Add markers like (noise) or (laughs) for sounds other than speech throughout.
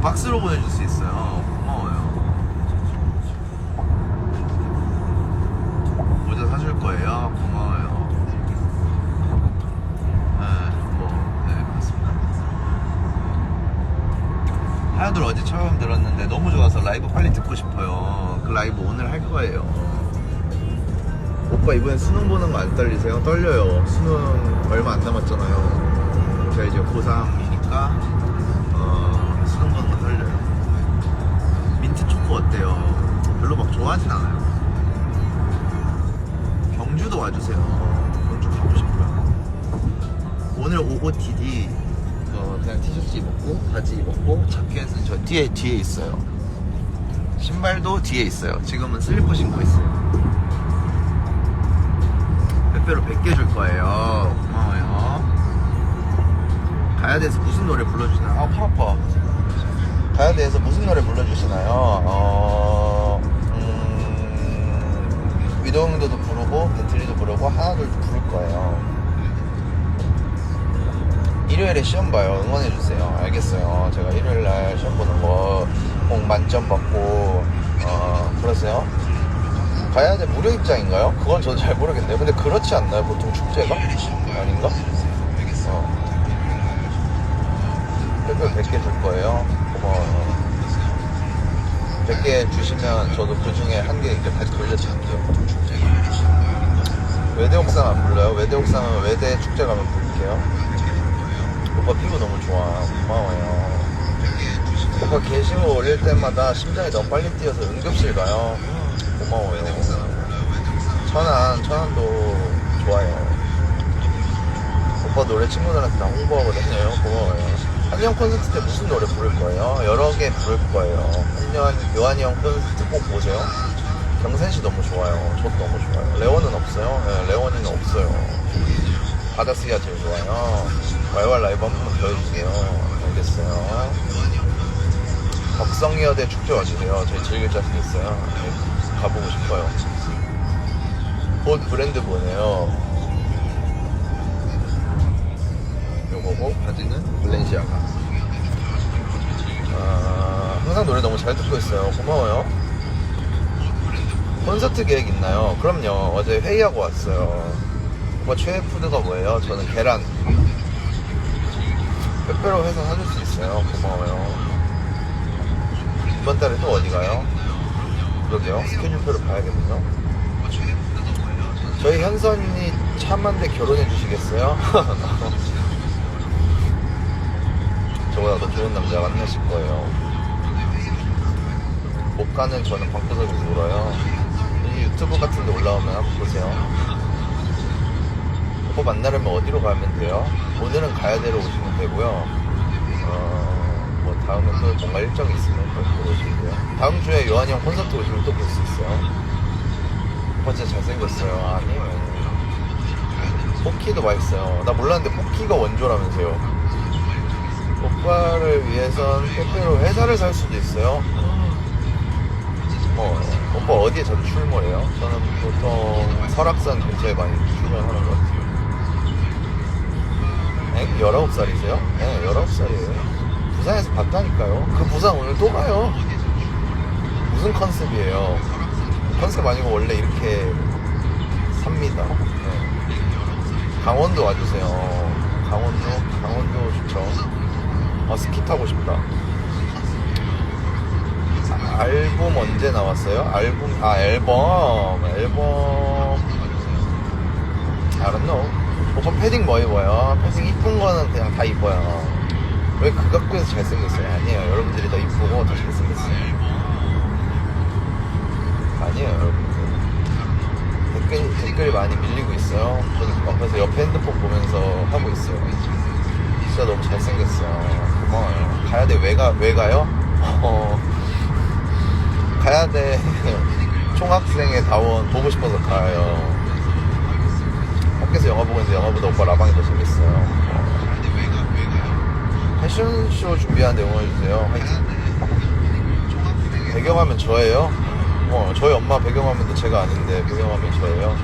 선물을 박스로 보내줄 수 있어요. 고마워요. 모자 사줄 거예요. 고마워요. 네, 뭐, 네, 맞습니다. 하야들 어제 처음 들었는데 너무 좋아서 라이브 빨리 듣고 싶어요. 그 라이브 오늘 할 거예요. 오빠 이번에 수능 보는 거 안 떨리세요? 떨려요. 수능 얼마 안 남았잖아요. 제가 이제 고3이니까 뒤에 뒤에 있어요. 신발도 뒤에 있어요. 지금은 슬리퍼 신고 있어요. 빼빼로 100개 줄 거예요. 고마워요. 가야돼서 무슨 노래 불러주시나요? 아, 팔 아파. 가야돼서 무슨 노래 불러주시나요? 일요일에 시험 봐요. 응원해주세요. 알겠어요. 제가 일요일 날 시험 보는 거 꼭 만점 받고, 어, 그러세요? 가야 돼 무료 입장인가요? 그건 저도 잘 모르겠네요. 근데 그렇지 않나요? 보통 축제가? 아닌가? 어. 댓글 100개 줄 거예요. 고마워요. 100개 주시면 저도 그 중에 한 개 이렇게 다시 돌려드릴게요. 외대 옥상 안 불러요? 외대 옥상은 외대 축제 가면 부를게요. 오빠 피부 너무 좋아. 고마워요. 오빠 게시물 올릴 때마다 심장이 너무 빨리 뛰어서 응급실 가요. 고마워요. 천안, 천안도 좋아요. 오빠 노래 친구들한테 다 홍보하거든요. 고마워요. 한영 콘서트 때 무슨 노래 부를 거예요? 여러 개 부를 거예요. 한영, 요한이 형 콘서트 꼭 보세요. 경선 씨 너무 좋아요. 저도 너무 좋아요. 레원은 없어요? 네, 레원이는 없어요. 바다스기가 제일 좋아요. 왈왈 라이브 한 번만 더 해주세요. 알겠어요. 덕성여대 축제 와주세요. 저희 즐길 자신 있어요. 네, 가보고 싶어요. 옷 브랜드 뭐네요. 요거고 바지는 블렌시아가. 아, 항상 노래 너무 잘 듣고 있어요. 고마워요. 콘서트 계획 있나요? 그럼요. 어제 회의하고 왔어요. 오빠 최애 푸드가 뭐예요? 저는 계란. 빼빼로 회사 사줄 수 있어요. 고마워요. 이번 달에 또 어디 가요? 그러게요. 스케줄표를 봐야겠네요. 저희 현선이 참한데 결혼해 주시겠어요? (laughs) 저보다 더 좋은 남자가 만나실 거예요. 못 가는 저는 방구석에서 울어요. 이 유튜브 같은 데 올라오면 한번 보세요. 오빠 만나려면 어디로 가면 돼요? 오늘은 가야대로 오시면 되고요. 어, 뭐 다음에 또 뭔가 일정이 있으면 또 들어오시면 돼요. 다음 주에 요한이 형 콘서트 오시면 또 볼 수 있어요. 오빠 진짜 잘생겼어요. 아니에요. 포키도 맛있어요. 나 몰랐는데 포키가 원조라면서요. 오빠를 위해선 빼빼로 회사를 살 수도 있어요. 뭐 오빠 어디에 자주 출몰해요? 저는 보통 설악산 근처에 많이 출몰하는 것 같아요. 엥? 19살이세요? 네, 19살이에요. 부산에서 봤다니까요. 그 부산 오늘 또 가요. 무슨 컨셉이에요? 컨셉 아니고 원래 이렇게 삽니다. 네. 강원도 와주세요. 강원도, 강원도 좋죠. 아, 스키 타고 싶다. 아, 앨범 언제 나왔어요? 앨범, 아, 앨범, 앨범. I don't know. 오빠 패딩 뭐 입어요? 패딩 이쁜 거는 그냥 다 입어요. 왜그 각도에서 잘생겼어요? 아니에요. 여러분들이 더 이쁘고 더 잘생겼어요. 아니에요, 여러분들. 댓글, 댓글이 많이 밀리고 있어요. 저는 옆에서 옆에 핸드폰 보면서 하고 있어요. 진짜 너무 잘생겼어요. 고마워요. 가야 돼, 왜 가, 왜 가요? (laughs) 어, 가야 돼. (laughs) 총학생의 다원 보고 싶어서 가요. 밖에서 영화 있는데 영화보다 오빠 라방이 더 재밌어요. 어. 패션쇼 준비하는데 응원해주세요. 화이팅. 배경화면 저예요? 어, 저희 엄마 배경화면도 제가 아닌데 배경화면 저예요.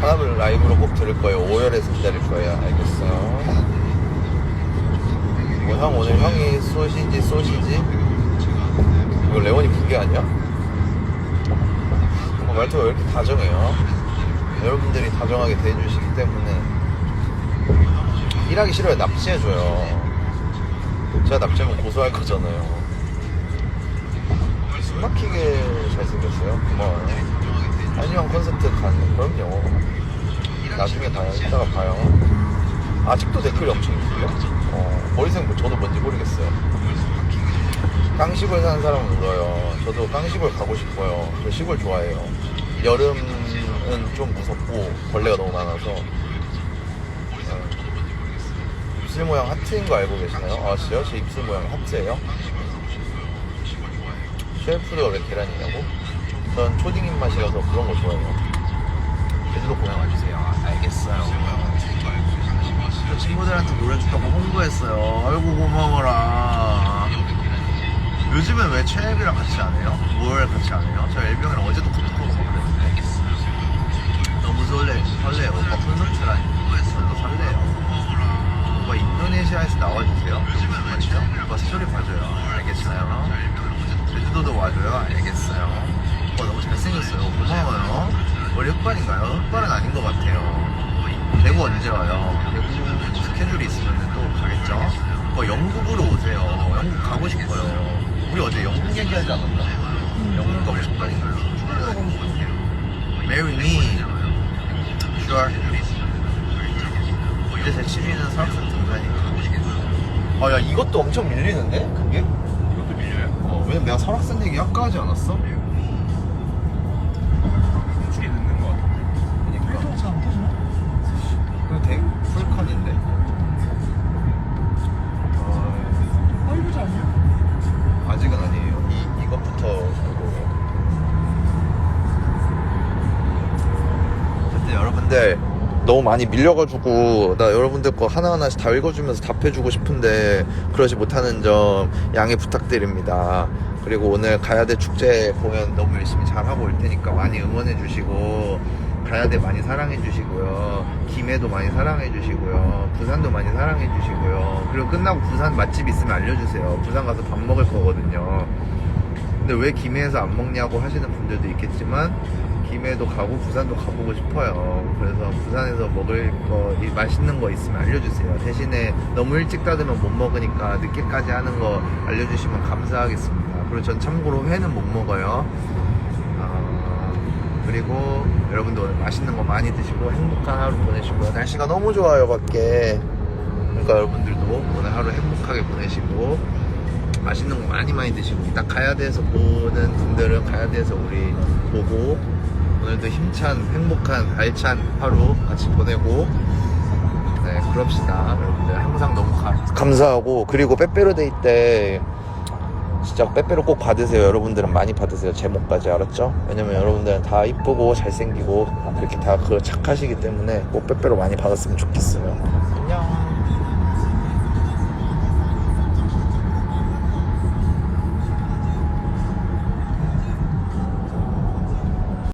하나를 라이브로 꼭 들을 거예요. 5열에서 기다릴 거예요. 알겠어요. 뭐 형 오늘 형이 소시지 소시지 이거 레원이 부게 아니야? 어, 말투가 왜 이렇게 다정해요? 여러분들이 다정하게 대해주시기 때문에 일하기 싫어요. 납치해줘요. 제가 납치하면 고소할 거잖아요. 숨막히게 잘생겼어요? 고마워요 한유한 콘서트 가는 그럼요. 나중에 봐요 이따가 봐요. 아직도 댓글이 엄청 있고요? 어, 머리색 뭐 저도 뭔지 모르겠어요. 깡시골 사는 사람은 울어요. 저도 깡시골 가고 싶어요. 저 시골 좋아해요. 여름은 좀 무섭고 벌레가 너무 많아서 네. 입술 모양 하트인 거 알고 계시나요? 아 진짜요? 제 입술 모양 하트예요? 셰프드가 왜 계란이냐고? 전 초딩 입맛이라서 그런 거 좋아해요 제주도 공연 와주세요 알겠어요 저 친구들한테 노래 준다고 홍보했어요 아이고 고마워라 요즘은 왜 최애비랑 같이 안 해요? 뭘 같이 안 해요? 저 엘병이랑 어제도 카톡하고 막 그랬는데 설레, 설레요 오빠 콘서트라니 저도 설레요. 오빠 인도네시아에서 나와주세요. 맞죠? 오빠 스토리 봐줘요. 알겠어요? 제주도도 와줘요. 알겠어요. 오빠 너무 잘생겼어요. 고마워요. 머리 흑발인가요? 흑발은 아닌 것 같아요. 대구 언제 와요? 대구 스케줄이 있으면 또 가겠죠? 오빠 영국으로 오세요. 영국 가고 싶어요. 우리 어제 영국 얘기하지 않았나? 영국 가고 싶다니까요 Marry me Sure 이제 제 취미는 설악산 등산이니까 아야 이것도 엄청 밀리는데? 그게? 이것도 밀려요? 어, 왜냐면 내가 설악산 얘기 아까 하지 않았어? 수출이 늦는 것. 그니까 필터가 잘안 터지나? 그거 되게 풀컨인데 너무 많이 밀려가지고 나 여러분들 거 하나하나씩 다 읽어주면서 답해주고 싶은데 그러지 못하는 점 양해 부탁드립니다. 그리고 오늘 가야대 축제 공연 너무 열심히 잘하고 올 테니까 많이 응원해 주시고 가야대 많이 사랑해 주시고요. 김해도 많이 사랑해 주시고요. 부산도 많이 사랑해 주시고요. 그리고 끝나고 부산 맛집 있으면 알려주세요. 부산 가서 밥 먹을 거거든요. 근데 왜 김해에서 안 먹냐고 하시는 분들도 있겠지만 김해도 가고 부산도 가보고 싶어요. 그래서 부산에서 먹을 거 이 맛있는 거 있으면 알려주세요. 대신에 너무 일찍 닫으면 못 먹으니까 늦게까지 하는 거 알려주시면 감사하겠습니다. 그리고 전 참고로 회는 못 먹어요. 아, 그리고 여러분도 오늘 맛있는 거 많이 드시고 행복한 하루 보내시고요. 날씨가 너무 좋아요 밖에. 그러니까 여러분들도 오늘 하루 행복하게 보내시고 맛있는 거 많이 많이 드시고 이따 가야대에서 보는 분들은 가야대에서 우리 보고 오늘도 힘찬 행복한 알찬 하루 같이 보내고 네 그럽시다. 여러분들 항상 너무 가- 감사하고 그리고 빼빼로데이 때 진짜 빼빼로 꼭 받으세요. 여러분들은 많이 받으세요. 제목까지 알았죠? 왜냐면 여러분들은 다 이쁘고 잘생기고 그렇게 다 그 착하시기 때문에 꼭 빼빼로 많이 받았으면 좋겠어요. 안녕